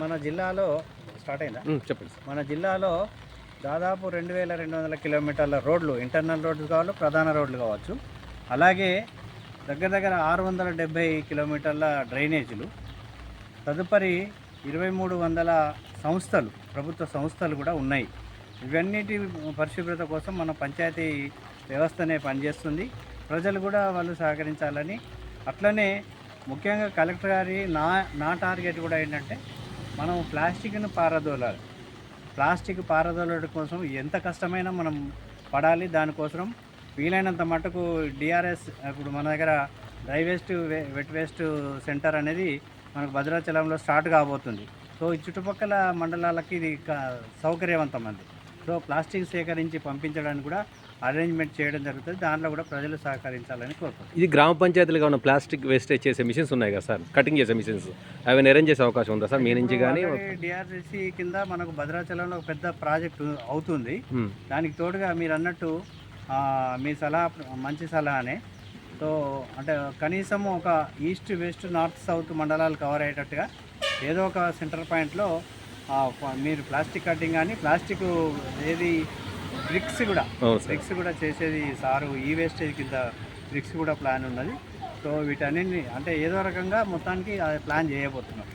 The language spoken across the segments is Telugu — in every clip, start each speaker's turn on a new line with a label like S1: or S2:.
S1: మన జిల్లాలో స్టార్ట్ అయిందా?
S2: చెప్పండి సార్.
S1: మన జిల్లాలో దాదాపు రెండు వేల రెండు వందల కిలోమీటర్ల రోడ్లు ఇంటర్నల్ రోడ్లు కావాలి ప్రధాన రోడ్లు కావచ్చు. అలాగే దగ్గర దగ్గర ఆరు వందల డెబ్బై కిలోమీటర్ల డ్రైనేజీలు. తదుపరి ఇరవై మూడు వందల సంస్థలు ప్రభుత్వ సంస్థలు కూడా ఉన్నాయి. ఇవన్నిటి పరిశుభ్రత కోసం మన పంచాయతీ వ్యవస్థనే పనిచేస్తుంది. ప్రజలు కూడా వాళ్ళు సహకరించాలని. అట్లనే ముఖ్యంగా కలెక్టర్ గారి నా నా టార్గెట్ కూడా ఏంటంటే మనం ప్లాస్టిక్ను పారదోలాలి. ప్లాస్టిక్ పారదోలడం కోసం ఎంత కష్టమైనా మనం పడాలి. దానికోసం వీలైనంత మటుకు డిఆర్ఎస్ ఇప్పుడు మన దగ్గర dry waste wet waste centre అనేది మనకు భద్రాచలంలో స్టార్ట్ కాబోతుంది. సో ఈ చుట్టుపక్కల మండలాలకి ఇది సౌకర్యవంతమంది. సో ప్లాస్టిక్ సేకరించి పంపించడానికి కూడా అరేంజ్మెంట్ చేయడం జరుగుతుంది. దాంట్లో కూడా ప్రజలు సహకరించాలని కోరుకుంటున్నాను
S2: ఇది గ్రామ పంచాయతీలుగా ఉన్న ప్లాస్టిక్ వేస్టేజ్ చేసే మిషన్స్ ఉన్నాయి కదా సార్? కటింగ్ చేసే మిషన్స్ అవి అరేంజ్ చేసే అవకాశం ఉందా సార్? మీ నుంచి కానీ
S1: డిఆర్ఎస్సి కింద మనకు భద్రాచలంలో ఒక పెద్ద ప్రాజెక్ట్ అవుతుంది. దానికి తోడుగా మీరు అన్నట్టు మీ సలహా మంచి సలహానే. సో అంటే కనీసం ఒక ఈస్ట్ వెస్ట్ నార్త్ సౌత్ మండలాలు కవర్ అయ్యేటట్టుగా ఏదో ఒక సెంటర్ పాయింట్లో మీరు ప్లాస్టిక్ కటింగ్ కానీ ప్లాస్టిక్ ఏది బ్రిక్స్ కూడా బ్రిక్స్ కూడా చేసేది సారు. ఈ వేస్టేజ్ కింద బ్రిక్స్ కూడా ప్లాన్ ఉన్నది. సో వీటన్నిటిని అంటే ఏదో రకంగా మొత్తానికి అది ప్లాన్ చేయబోతున్నాం.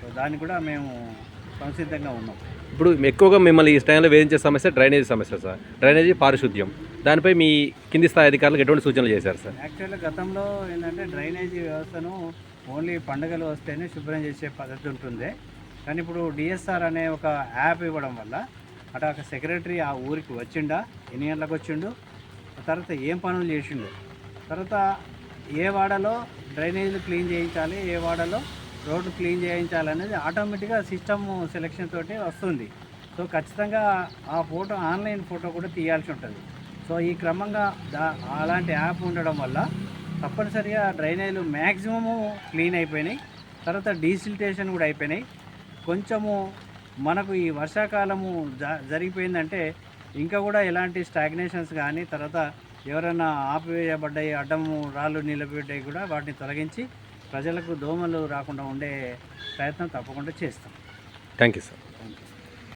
S1: సో దానికి కూడా మేము సంసిద్ధంగా ఉన్నాం.
S2: ఇప్పుడు ఎక్కువగా మిమ్మల్ని ఈ టైంలో వేధించే సమస్య డ్రైనేజీ సమస్య సార్. డ్రైనేజీ పారిశుద్ధ్యం. దానిపై మీ కింది స్థాయి అధికారులకు ఎటువంటి సూచనలు చేశారు సార్?
S1: యాక్చువల్గా గతంలో ఏంటంటే డ్రైనేజీ వ్యవస్థను ఓన్లీ పండుగలు వస్తేనే శుభ్రం చేసే పద్ధతి ఉంటుంది కానీ ఇప్పుడు డిఎస్ఆర్ అనే ఒక యాప్ ఇవ్వడం వల్ల అటు ఒక సెక్రటరీ ఆ ఊరికి వచ్చిండా ఎన్ని గంటలకు వచ్చిండు తర్వాత ఏం పనులు చేసిండు తర్వాత ఏ వాడలో డ్రైనేజీలు క్లీన్ చేయించాలి ఏ వాడలో రోడ్డు క్లీన్ చేయించాలి అనేది ఆటోమేటిక్గా సిస్టమ్ సెలెక్షన్ తోటి వస్తుంది. సో ఖచ్చితంగా ఆ ఫోటో ఆన్లైన్ ఫోటో కూడా తీయాల్సి ఉంటుంది. సో ఈ క్రమంగా దా అలాంటి యాప్ ఉండడం వల్ల తప్పనిసరిగా డ్రైనేజీలు మ్యాక్సిమము క్లీన్ అయిపోయినాయి తర్వాత డీసిల్టేషన్ కూడా అయిపోయినాయి. కొంచెము మనకు ఈ వర్షాకాలము జ జరిగిపోయిందంటే ఇంకా కూడా ఎలాంటి స్టాగ్నేషన్స్ కానీ తర్వాత ఎవరైనా ఆపివేయబడ్డాయి అడ్డము రాళ్ళు నిలబడ్డాయి కూడా వాటిని తొలగించి ప్రజలకు దోమలు రాకుండా ఉండే ప్రయత్నం తప్పకుండా చేస్తాం.
S2: Thank you sir
S1: thank you